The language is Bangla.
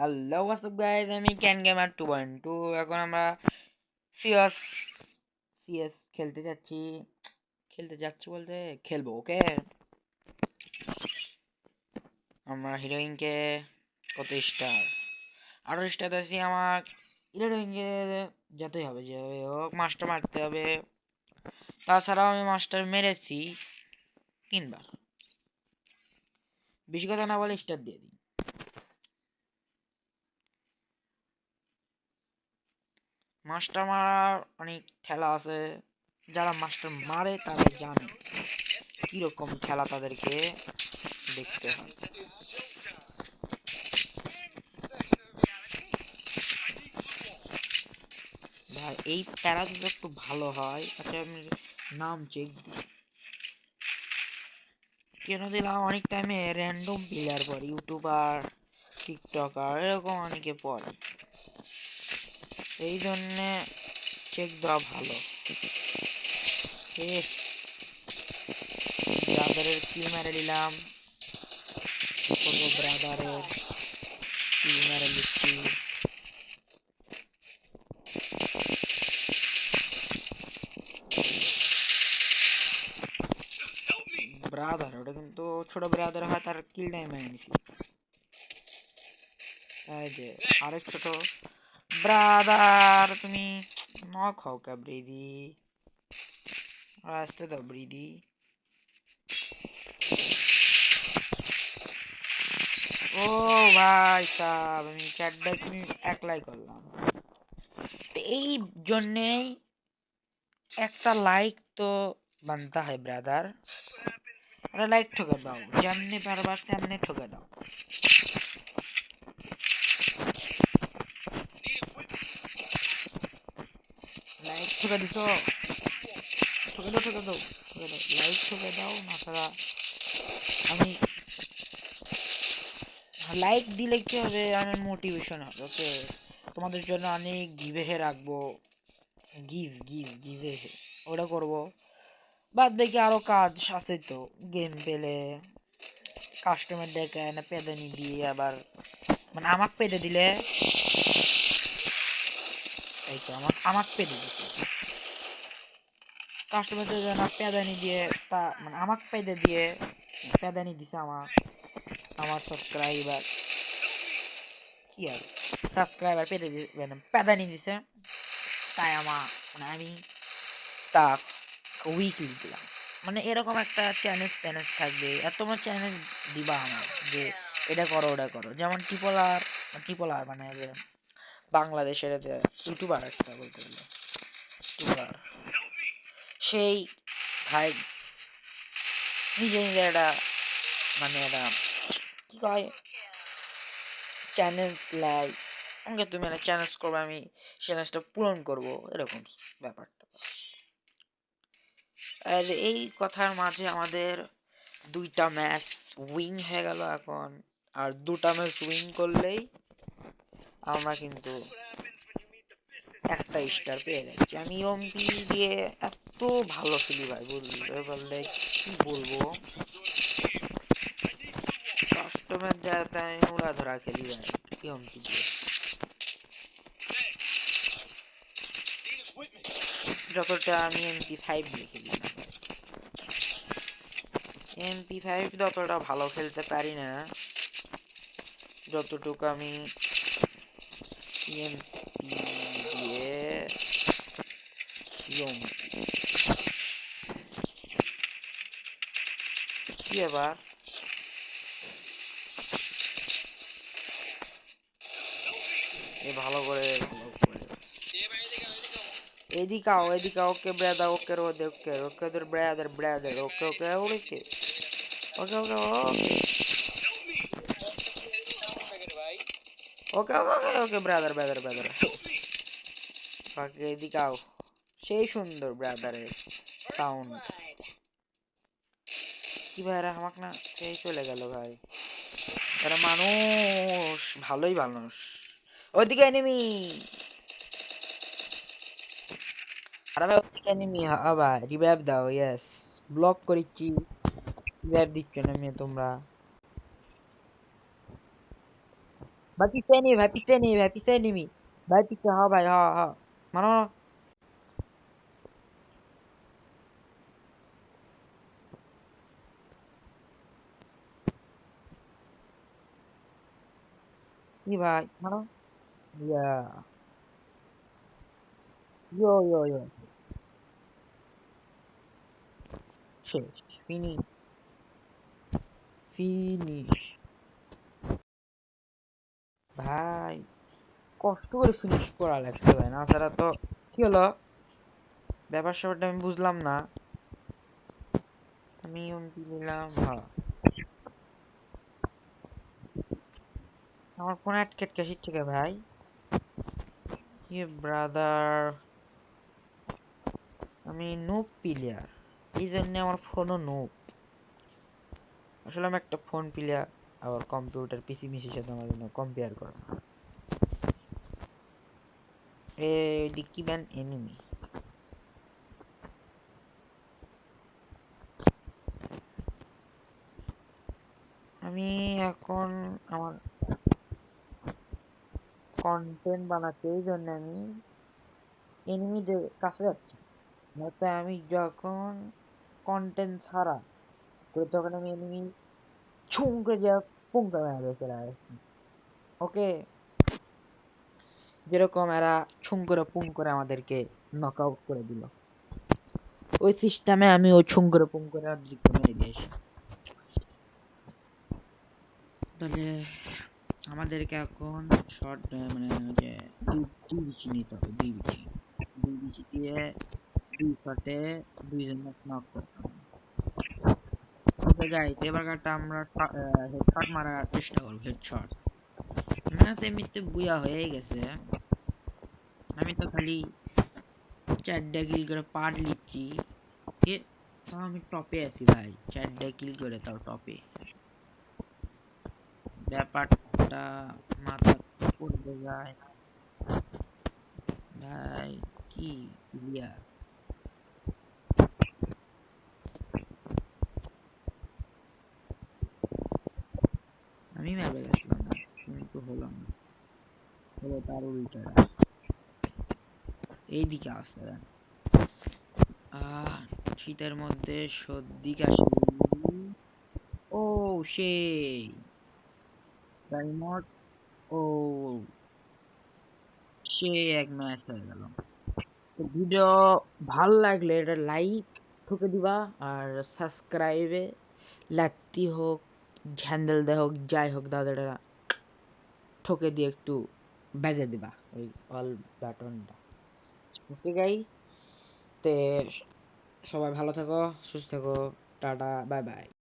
হ্যালো হোয়াটসঅ্যাপ গাইস আমি can gamer two point two এখন আমরা সিএস সিএস খেলতে যাচ্ছি। খেলতে যাচ্ছি বলতে খেলব, ওকে? আমরা হিরোইনকে কত স্টার আরও স্টার দিয়েছি আমার। হিরোইনকে যেতেই হবে যে হোক মাস্টার মারতে হবে। তাছাড়াও আমি মাস্টার মেরেছি, তিনবার। বেশি কথা না বলে স্টার দিয়ে দিই। মাস্টার মারার অনেক খেলা আছে। যারা মাস্টার মারে, তারা জানে কীরকম খেলা তাদেরকে দেখতে হয়। ভাই, এই প্যারা যদি একটু ভালো হয়। আচ্ছা আমি নাম চেক দিই। কেন দিলাম? অনেক টাইমে র্যান্ডম প্লেয়ার পর ইউটিউবার টিকটকার এরকম অনেকে পড়ে। এই জন্যে চেক দেওয়া ভালো। ব্রাদারের কিল মেরে নিলাম। ছোট ব্রাদারের কিল মেরে নিচ্ছি। ব্রাদার ওটা কিন্তু ছোট ব্রাদার হয় তার কিল নাই মেরে নিছি এই যে, আরেক ছোট। ব্রাদার তুমি ন খাও কা ব্রিদি আসতে দাও ব্রিদি ও ভাই সাহেব, আমি চ্যাটটা তুমি একলাই করলাম। এই জন্যেই একটা লাইক তো বানতা হয় ব্রাদার লাইক ঠকে দাও। যেমনি পারবা, তেমনি ঠকে দাও লাইক ঠকে দিছ ঠকে দাও ঠকে দাও ঠকে দাও লাইক ঠকে দাও না ছাড়া আমি লাইক দিলে কি হবে? আমার মোটিভেশন হবে ওকে তোমাদের জন্য অনেক গিভে রাখব। গিভ গিভ গিভে ওটা করব। বাদ বাকি আরও কাজ আছে তো। গেম পেলে। কাস্টমার ডেকে না পেদানি দিয়ে আবার। মানে আমাক পেদে দিলে। এই তো, আমাক আমাক পেদে দিতে কাস্টমারদের জন্য পেদানি দিয়ে তা মানে আমাক পেদে দিয়ে পেদানি দিছে আমার আমার সাবস্ক্রাইবার কি আর সাবস্ক্রাইবার পেদে মানে পেদানি দিছে। তাই আমার মানে আমি তা উইকলি দিলাম। মানে এরকম একটা চ্যালেঞ্জ ট্যালেঞ্জ থাকবে। এত তোমার চ্যালেঞ্জ দিবা আমার যে এটা করো, ওটা করো। যেমন টিপলার টিপলার মানে বাংলাদেশের ইউটিউবার একটা বলতে গেলে। ইউটিউবার সেই ভাই নিজে নিজে একটা মানে একটা কি কয়? চ্যালেঞ্জ লাই আমাকে তুমি একটা চ্যালেঞ্জ করবে, আমি চ্যালেঞ্জটা পূরণ করব, এরকম ব্যাপারটা। আর এই কথার মাঝে আমাদের দুইটা ম্যাচ উইন হয়ে গেল এখন, আর দুটা ম্যাচ উইন করলেই আমরা কিন্তু একটা স্টার পেয়ে যাচ্ছি আমি ওমপি দিয়ে এত ভালো খেলি ভাই বলতে পারলে কি বলব? কাস্টমার যাতে আমি উড়া ধরা খেলি ভাই, কি ওমপি দিয়ে যতটা আমি এমপি ফাইভ দিয়ে খেলি এমপি ফাইভ ততটা ভালো খেলতে পারি না, যতটুকু আমি MP güzel olmuş. Diye var. ये ভালো করে এদিকে आओ এদিকে ওকে ব্রাদার ওকে রো দে ওকে ওকে তোর brother brother okay okay okay okay okay okay okay okay okay brother brother brother एदिक आओ সেই সুন্দর ব্রাদারের সাউন্ড কি ভাই, এরা আমাকে না সেই চলে গেল ভাই। এরা মানুষ, ভালোই মানুষ। ওইদিকে এনিমি আরে ভাই ওদিকে এনিমি ভাই রিভাইভ দাও ইয়েস ব্লক করেছি রিভাইভ দিচ্ছ না মেয়ে তোমরা। ভাই, পিছে নি ভাই, পিছে নি ভাই, পিছে নিবি ভাই, পিছে হ ভাই হ হ মানো কি ভাই মানো ইয়া ইয়ো ইয়ো ইয়ো শেষ ফিনি ফিনিশ ভাই কষ্ট করে ফিনিশ করা লাগছে ভাই না ছাড়া তো কি হলো ব্যাপার স্যাপারটা আমি বুঝলাম না। আমি এমপি নিলাম আমার ফোন আটকে আটকে শিখছে কে ভাই? কি ব্রাদার আমি নুব প্লেয়ার এই জন্য আমার ফোনও নুব আসলে আমি একটা ফোন প্লেয়ার আবার কম্পিউটার পিসি মিসির সাথে আমার জন্য কম্পেয়ার করে। এ ডিকি ব্যান এনিমি আমি এখন আমার কন্টেন্ট বানাতে, এই জন্য আমি এনিমিদের কাছে যাচ্ছি। নয়তো আমি যখন কন্টেন্ট ছাড়া, তো তখন আমি এনিমি ছুঁকে যা পুঙ্কা মেরে চলে আসছি। ওকে যেরকম এরা ছুং করে পুং করে আমাদেরকে নক আউট করে দিল। ওই সিস্টেমে আমি ওই ছুং করে পুং করে ওদেরকে মেরে দিয়েছি তাহলে আমাদেরকে এখন শর্ট মানে যে দুই বিচি নিতে হবে, দুই বিচি দুই বিচি দিয়ে দুই শটে দুইজন নক করতে হবে। ওকে গাইস এবার কাটা আমরা হেডশট মারার চেষ্টা করব হেডশট ম্যাচ এমনিতে বুয়া হয়ে গেছে। আমি তো খালি চারটা কিল করে পার লিখছি তাও আমি টপে আছি ভাই, চারটা কিল করে তাও টপে ব্যাপারটা মাথা পড়তে যায়। না ভাই, কি ক্লিয়ার আমি মারবে গেছিলাম কিন্তু হলো না। হলো তার উল্টাটা এইদিকে আসতে দেন শীতের মধ্যে সর্দি কাশি। ও, সেই। ডাইমট ও সে এক ম্যাচ হয়ে গেল। তো ভিডিও ভালো লাগলে এটা লাইক ঠুকে দিবা আর সাবস্ক্রাইবে লাগতি হোক হ্যান্ডেল দে হোক, যাই হোক দাদাটা ঠকে দিয়ে একটু বেজে দিবা ওই অল বাটনটা ওকে গাইস তে সবাই ভালো থাকো, সুস্থ থাকো, টাটা বাই বাই